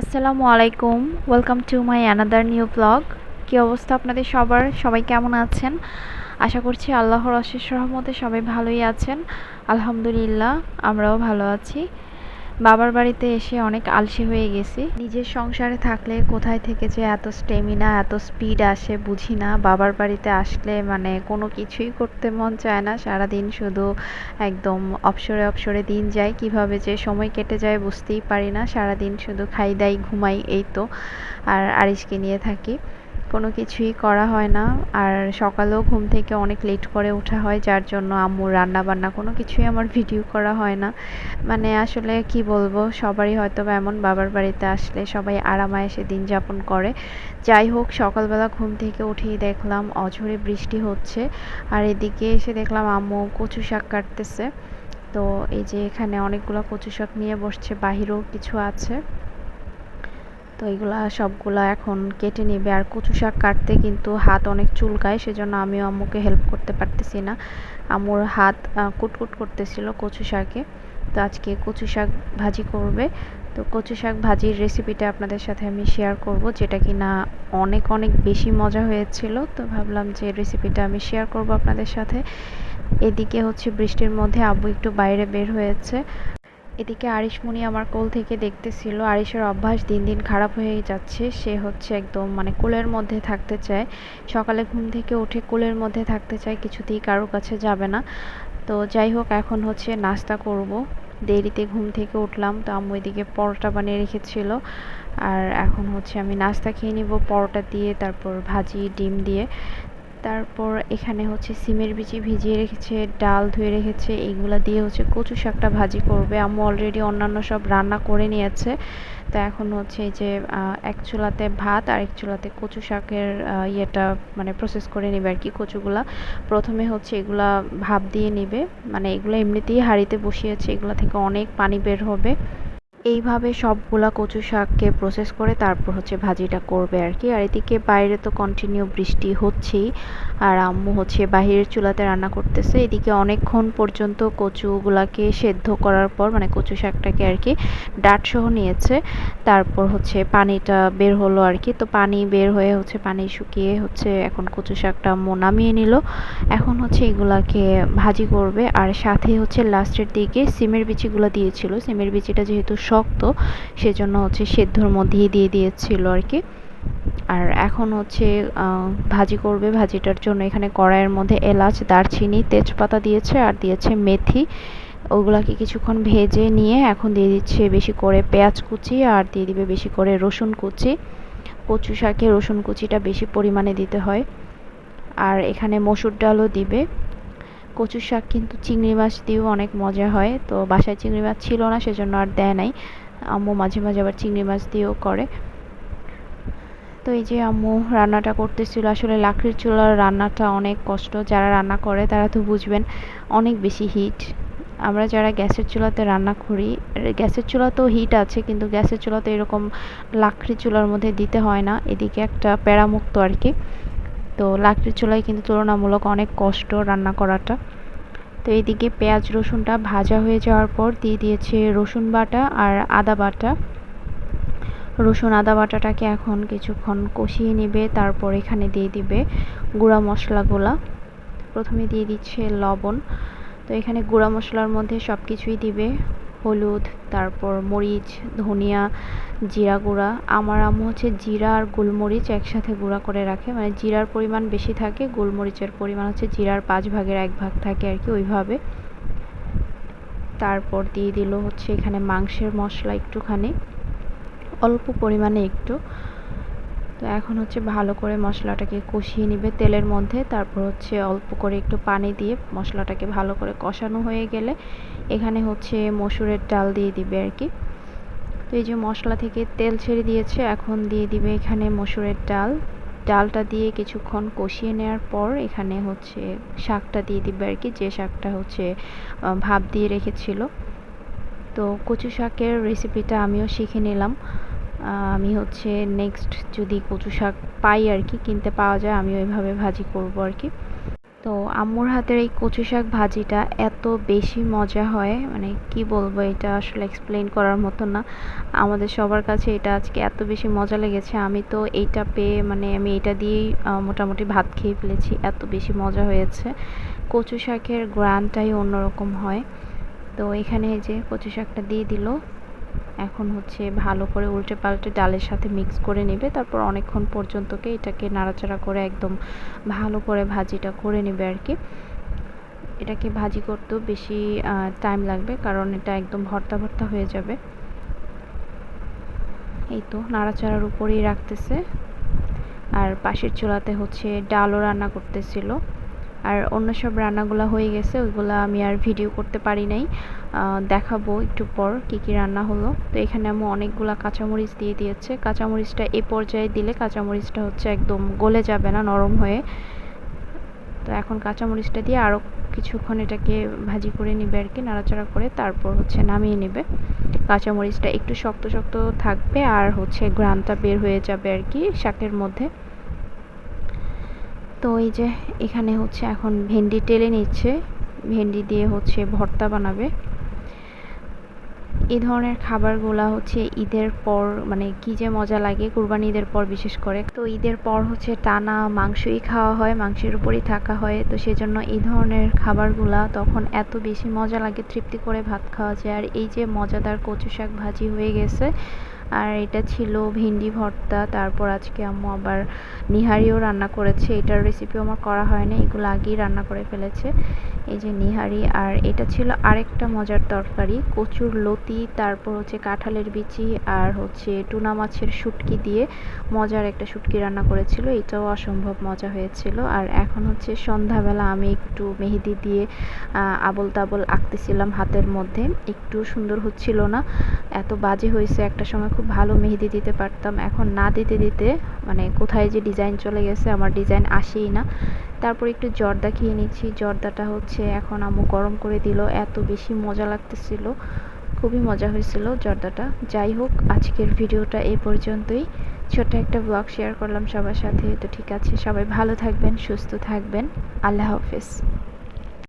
আসসালামু আলাইকুম। Welcome to my another new blog কী অবস্থা আপনাদের সবার? সবাই কেমন আছেন? আশা করছি আল্লাহর অশেষ রহমতে সবাই ভালোই আছেন। আলহামদুলিল্লাহ, আমরাও ভালো আছি। বাবার বাড়িতে এসে অনেক আলসে হয়ে গেছি। নিজের সংসারে থাকলে কোথায় থেকে যে এত স্টেমিনা এত স্পিড আসে বুঝি না। বাবার বাড়িতে আসলে মানে কোনো কিছুই করতে মন চায় না। সারাদিন শুধু একদম অবসরে অবসরে দিন যায়। কীভাবে যে সময় কেটে যায় বুঝতেই পারি না। সারাদিন শুধু খাই দাই, ঘুমাই, এই তো। আর আরিশকে নিয়ে থাকি। কোনো কিছুই করা হয় না। আর সকালেও ঘুম থেকে অনেক লেট করে ওঠা হয়, যার জন্য আম্মুর রান্না বান্না কোনো কিছুই আমার ভিডিও করা হয় না। মানে আসলে কি বলব, সবারই হয়তো এমন, বাবার বাড়িতে আসলে সবাই আরামায়েসে দিন যাপন করে। যাই হোক, সকালবেলা ঘুম থেকে উঠেই দেখলাম অঝরে বৃষ্টি হচ্ছে। আর এদিকে এসে দেখলাম আম্মু কচু শাক কাটতেছে। তো এই যে এখানে অনেকগুলো কচু শাক নিয়ে বসছে, বাহিরেও কিছু আছে। তো এগুলা সবগুলা এখন কেটে নেবে। আর কচু শাক কাটতে কিন্তু হাত অনেক চুলকায়, সেজন্য আমিও আম্মুকে হেল্প করতে পারতেছি না। আম্মুর হাত কুটকুট করতেছিল কচু শাকে। তো আজকে কচু শাক ভাজি করবে। তো কচু শাক ভাজির রেসিপিটা আপনাদের সাথে আমি শেয়ার করব, যেটা কি না অনেক অনেক বেশি মজা হয়েছিল। তো ভাবলাম যে রেসিপিটা আমি শেয়ার করব আপনাদের সাথে। এদিকে হচ্ছে বৃষ্টির মধ্যে আব্বু একটু বাইরে বের হয়েছে। এদিকে আরিশমণি আমার কোল থেকে দেখতেছিল, আরিশের অভ্যাস দিন দিন খারাপ হয়ে যাচ্ছে, সে হচ্ছে একদম মানে কোলের মধ্যে থাকতে চায়। সকালে ঘুম থেকে উঠে কোলের মধ্যে থাকতে চায়, কিছুতেই কারোর কাছে যাবে না। তো যাই হোক, এখন হচ্ছে নাস্তা করব। দেরিতে ঘুম থেকে উঠলাম, তো আম্মু এদিকে পরোটা বানিয়ে রেখেছিল। আর এখন হচ্ছে আমি নাস্তা খেয়ে নিব, পরোটা দিয়ে, তারপর ভাজি, ডিম দিয়ে। তারপর এখানে হচ্ছে সিমের বিচি ভিজিয়ে রেখেছে, ডাল ধুয়ে রেখেছে, এইগুলা দিয়ে হচ্ছে কচু শাকটা ভাজি করবে। আম্মু অলরেডি অন্যান্য সব রান্না করে নিয়েছে। তো এখন হচ্ছে এই যে এক চুলাতে ভাত আর এক চুলাতে কচু শাকের ইয়েটা মানে প্রসেস করে নেবে আর কি কচুগুলা। প্রথমে হচ্ছে এগুলা ভাপ দিয়ে নেবে। মানে এগুলো এমনিতেই হাঁড়িতে বসিয়েছে, এগুলা থেকে অনেক পানি বের হবে। এইভাবে সবগুলা কচু শাককে প্রসেস করে তারপর হচ্ছে ভাজিটা করবে আর কি। আর এদিকে বাইরে তো কন্টিনিউ বৃষ্টি হচ্ছেই। আর আম্মু হচ্ছে বাহিরের চুলাতে রান্না করতেছে। এদিকে অনেকক্ষণ পর্যন্ত কচুগুলাকে সেদ্ধ করার পর মানে কচু শাকটাকে আর কি ডাটসহ নিয়েছে। তারপর হচ্ছে পানিটা বের হলো আর কি। তো পানি বের হয়ে হচ্ছে পানি শুকিয়ে হচ্ছে এখন কচু শাকটা নামিয়ে নিল। এখন হচ্ছে এগুলাকে ভাজি করবে। আর সাথে হচ্ছে লাস্টের দিকে সিমের বিচিগুলো দিয়েছিল। সিমের বিচিটা যেহেতু শক্ত সেজন্য হচ্ছে সেদ্ধর মধ্যেই দিয়ে দিয়েছিল আর কি। আর এখন হচ্ছে ভাজি করবে। ভাজিটার জন্য এখানে কড়াইয়ের মধ্যে এলাচ, দারচিনি, তেজপাতা দিয়েছে আর দিয়েছে মেথি। ওগুলাকে কিছুক্ষণ ভেজে নিয়ে এখন দিয়ে দিচ্ছে বেশি করে পেঁয়াজ কুচি আর দিয়ে দিবে বেশি করে রসুন কুচি। কচু শাকে রসুন কুচিটা বেশি পরিমাণে দিতে হয়। আর এখানে মসুর ডালও দিবে। কচু শাক কিন্তু চিংড়ি মাছ দিয়েও অনেক মজা হয়। তো বাসায় চিংড়ি মাছ ছিল না, সেজন্য আর দেয় নাই। আম্মু মাঝে মাঝে আবার চিংড়ি মাছ দিয়েও করে। তো এই যে আম্মু রান্নাটা করতেছিল, আসলে লাকড়ির চুলার রান্নাটা অনেক কষ্ট। যারা রান্না করে তারা তো বুঝবেন, অনেক বেশি হিট আমরা যারা গ্যাসের চুলাতে রান্না করি, গ্যাসের চুলাতেও হিট আছে, কিন্তু গ্যাসের চুলাতে এরকম লাকড়ি চুলার মধ্যে দিতে হয় না। এদিকে একটা প্যারামুক্ত আর কি। তো লাকড়ির চুলায় কিন্তু তুলনামূলক অনেক কষ্ট রান্না করাটা। তো এইদিকে পেঁয়াজ, রসুনটা ভাজা হয়ে যাওয়ার পর দিয়ে দিয়েছে রসুন বাটা আর আদা বাটা। রসুন, আদা বাটাটাকে এখন কিছুক্ষণ কষিয়ে নেবে, তারপর এখানে দিয়ে দিবে গুঁড়া মশলাগুলা। প্রথমে দিয়ে দিচ্ছে লবণ। তো এখানে গুঁড়া মশলার মধ্যে সব কিছুই দিবে। হলুদ, তারপর মরিচ, ধনিয়া, জিরা গুঁড়া। আমার আম্মু হচ্ছে জিরা আর গোলমরিচ একসাথে গুঁড়া করে রাখে। মানে জিরার পরিমাণ বেশি থাকে, গোলমরিচের পরিমাণ হচ্ছে জিরার পাঁচ ভাগের এক ভাগ থাকে আর কি ওইভাবে। তারপর দিয়ে দিল হচ্ছে এখানে মাংসের মশলা একটুখানি, অল্প পরিমাণে একটু। তো এখন হচ্ছে ভালো করে মশলাটাকে কষিয়ে নিবে তেলের মধ্যে। তারপর হচ্ছে অল্প করে একটু পানি দিয়ে মশলাটাকে ভালো করে কষানো হয়ে গেলে এখানে হচ্ছে মসুরের ডাল দিয়ে দিবে আর কি। তো এই যে মশলা থেকে তেল ছেড়ে দিয়েছে, এখন দিয়ে দিবে এখানে মসুরের ডাল। ডালটা দিয়ে কিছুক্ষণ কষিয়ে নেওয়ার পর এখানে হচ্ছে শাকটা দিয়ে দিবে আর কি, যে শাকটা হচ্ছে ভাপ দিয়ে রেখেছিল। তো কচু শাকের রেসিপিটা আমিও শিখে নিলাম। আমি হচ্ছে নেক্সট যদি কচু শাক পাই আর কি, কিনতে পাওয়া যায় আমি ওইভাবে ভাজি করব আর কি। তো আম্মুর হাতের এই কচু শাক ভাজিটা এত বেশি মজা হয় মানে কি বলব, এটা আসলে এক্সপ্লেন করার মতো না। আমাদের সবার কাছে এটা আজকে এত বেশি মজা লেগেছে, আমি তো এইটা পেয়ে মানে আমি এটা দিয়েই মোটামুটি ভাত খেয়ে ফেলেছি, এত বেশি মজা হয়েছে। কচু শাকের গ্রানটাই অন্যরকম হয়। তো এখানে যে কচু শাকটা দিয়ে দিল এখন হচ্ছে ভালো করে উল্টে পাল্টে ডালের সাথে মিক্স করে নেবে, তারপর অনেকক্ষণ পর্যন্তকে এটাকে নাড়াচাড়া করে একদম ভালো করে ভাজিটা করে নেবে আর কি। এটাকে ভাজি করতেও বেশি টাইম লাগবে, কারণ এটা একদম ভর্তা ভর্তা হয়ে যাবে। এই তো নাড়াচাড়ার উপরেই রাখতেছে। আর পাশের চুলাতে হচ্ছে ডালও রান্না করতেছিল। আর অন্য সব রান্নাগুলো হয়ে গেছে, ওইগুলো আমি আর ভিডিও করতে পারি নাই। দেখাবো একটু পর কি কি রান্না হলো। তো এখানে আমি অনেকগুলো কাঁচামরিচ দিয়ে দিয়েছে। কাঁচামরিচটা এ পর্যায়ে দিলে কাঁচামরিচটা হচ্ছে একদম গলে যাবে না, নরম হয়ে। তো এখন কাঁচামরিচটা দিয়ে আরও কিছুক্ষণ এটাকে ভাজি করে নেবে আর কি, নাড়াচাড়া করে তারপর হচ্ছে নামিয়ে নেবে। কাঁচামরিচটা একটু শক্ত শক্ত থাকবে আর হচ্ছে গ্রানটা বের হয়ে যাবে আর কি শাকের মধ্যে। তো এই যে এখানে হচ্ছে এখন ভেন্ডি টেলে নিচ্ছে। ভেন্ডি দিয়ে হচ্ছে ভর্তা বানাবে। এই ধরনের খাবারগুলা হচ্ছে ঈদের পর মানে কি যে মজা লাগে, কুরবানি ঈদের পর বিশেষ করে। তো ঈদের পর হচ্ছে টানা মাংসই খাওয়া হয়, মাংসের উপরই থাকা হয়। তো সেজন্য এই ধরনের খাবারগুলা তখন এত বেশি মজা লাগে, তৃপ্তি করে ভাত খাওয়া যায়। আর এই যে মজাদার কচু শাক ভাজি হয়ে গেছে আর এটা ছিল ভেন্ডি ভর্তা, তারপর আজকে আম্মু আবার নিহারিও রান্না করেছে। এটার রেসিপিও আমার করা হয়নি, এগুলো আগেই রান্না করে ফেলেছে। এই যে নিহারি, আর এটা ছিল আরেকটা মজার তরকারি, কচুর লতি, তারপর হচ্ছে কাঁঠালের বিচি, আর হচ্ছে টুনা মাছের শুটকি দিয়ে মজার একটা শুটকি রান্না করেছিল। এটাও অসম্ভব মজা হয়েছিল। আর এখন হচ্ছে সন্ধ্যাবেলা আমি একটু মেহেদি দিয়ে আবল তাবল আঁকতেছিলাম হাতের মধ্যে। একটু সুন্দর হচ্ছিল না। এত বাজে হয়েছে একটা সময় খুব ভালো মেহেদি দিতে পারতাম। এখন না দিতে দিতে মানে কোথায় যে ডিজাইন চলে গেছে আমার ডিজাইন আসেই না। তারপর একটু জর্দা খেয়ে নিচ্ছি। জর্দাটা হচ্ছে এখন আম্মু গরম করে দিল। এত বেশি মজা লাগতেছিল। খুবই মজা হয়েছিল জর্দাটা। যাই হোক, আজকের ভিডিওটা এই পর্যন্তই। ছোট একটা ব্লগ শেয়ার করলাম সবার সাথে। তো ঠিক আছে, সবাই ভালো থাকবেন, সুস্থ থাকবেন। আল্লাহ হাফেজ।